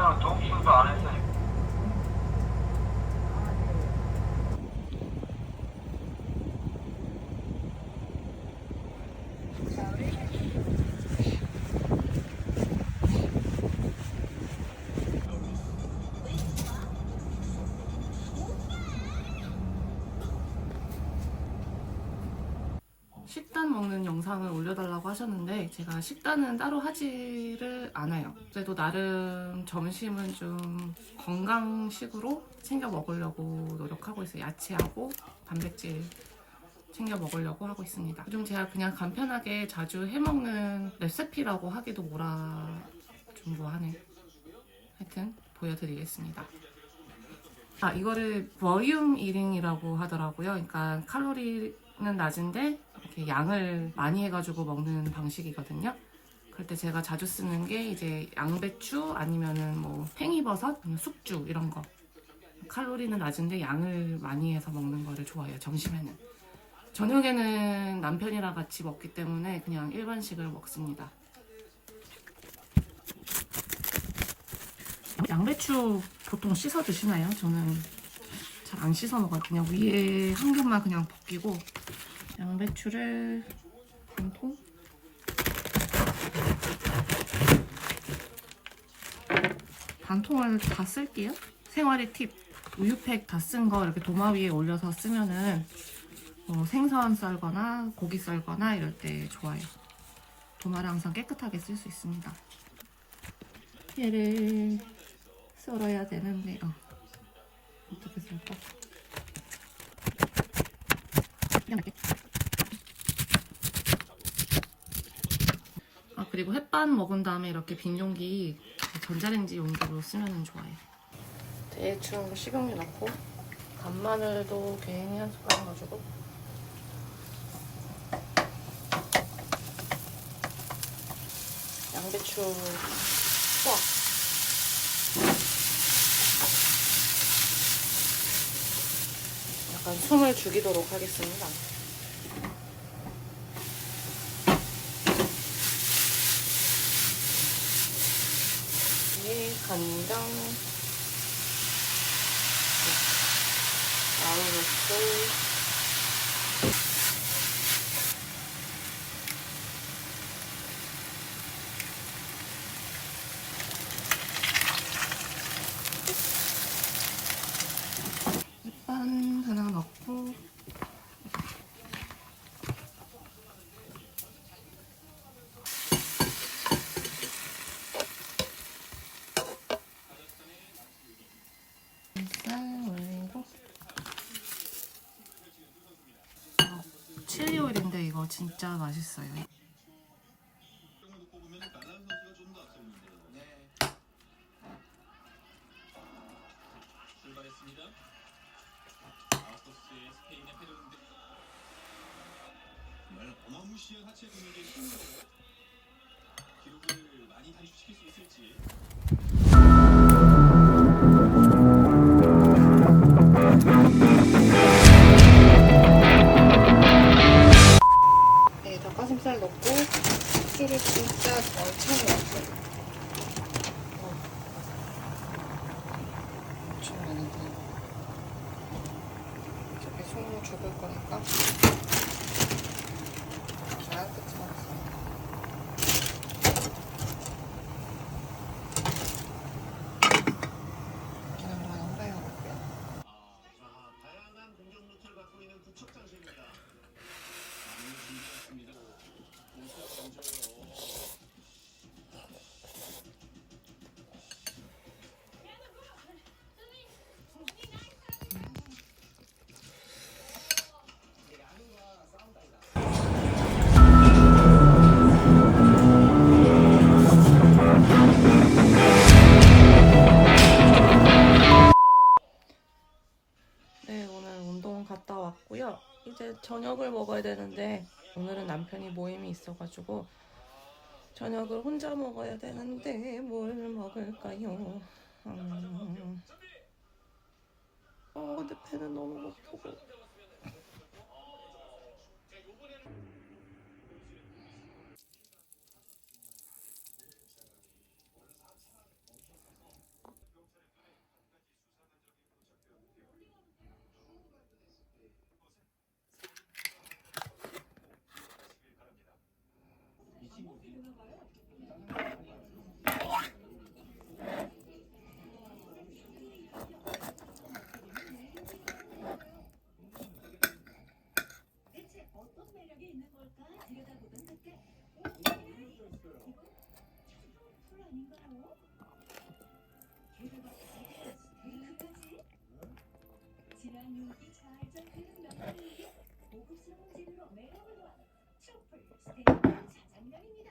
씨랑 동심도 안 했으니까. 식단 먹는 영상을 올려달라고 하셨는데 제가 식단은 따로 하지를 않아요. 그래도 나름 점심은 좀 건강식으로 챙겨 먹으려고 노력하고 있어요. 야채하고 단백질 챙겨 먹으려고 하고 있습니다. 요즘 제가 그냥 간편하게 자주 해먹는 레시피라고 하기도 뭐라 좀 뭐하네. 하여튼 보여드리겠습니다. 아 이거를 버리움 이링이라고 하더라고요. 그러니까 칼로리는 낮은데 이렇게 양을 많이 해가지고 먹는 방식이거든요. 그럴 때 제가 자주 쓰는 게 이제 양배추 아니면은 뭐 팽이버섯, 숙주 이런 거. 칼로리는 낮은데 양을 많이 해서 먹는 거를 좋아해요. 점심에는. 저녁에는 남편이랑 같이 먹기 때문에 그냥 일반식을 먹습니다. 양배추 보통 씻어 드시나요? 저는 잘 안 씻어 먹어요. 그냥 위에 한 겹만 그냥 벗기고 양배추를 한 통? 반 통을 다 쓸게요. 생활의 팁. 우유팩 다 쓴 거 이렇게 도마 위에 올려서 쓰면은 뭐 생선 썰거나 고기 썰거나 이럴 때 좋아요. 도마를 항상 깨끗하게 쓸 수 있습니다. 얘를 썰어야 되는데 어. 어떻게 썰까? 그냥 할게. 그리고 햇반 먹은 다음에 이렇게 빈 용기 전자레인지 용기로 쓰면 좋아요. 대충 식용유 넣고 간마늘도 괜히 한 숟가락 넣어주고 양배추 꽉 약간 숨을 죽이도록 하겠습니다. 이 간장, 마요네즈, 햇반 하나 넣고 쌀 올리고 아, 칠리 오일인데 이거 진짜 맛있어요. 가슴살 넣고 술을 진짜 잘 채워놨어요. 어. 엄청 많은데. 어차피 손으로 죽을 거니까. 잘 끝쳐놨어 저녁을 먹어야 되는데 오늘은 남편이 모임이 있어가지고 저녁을 혼자 먹어야 되는데 뭘 먹을까요? 음... 어, 근데 배는 너무 고프고. 트러플 스테이크 자장면입니다.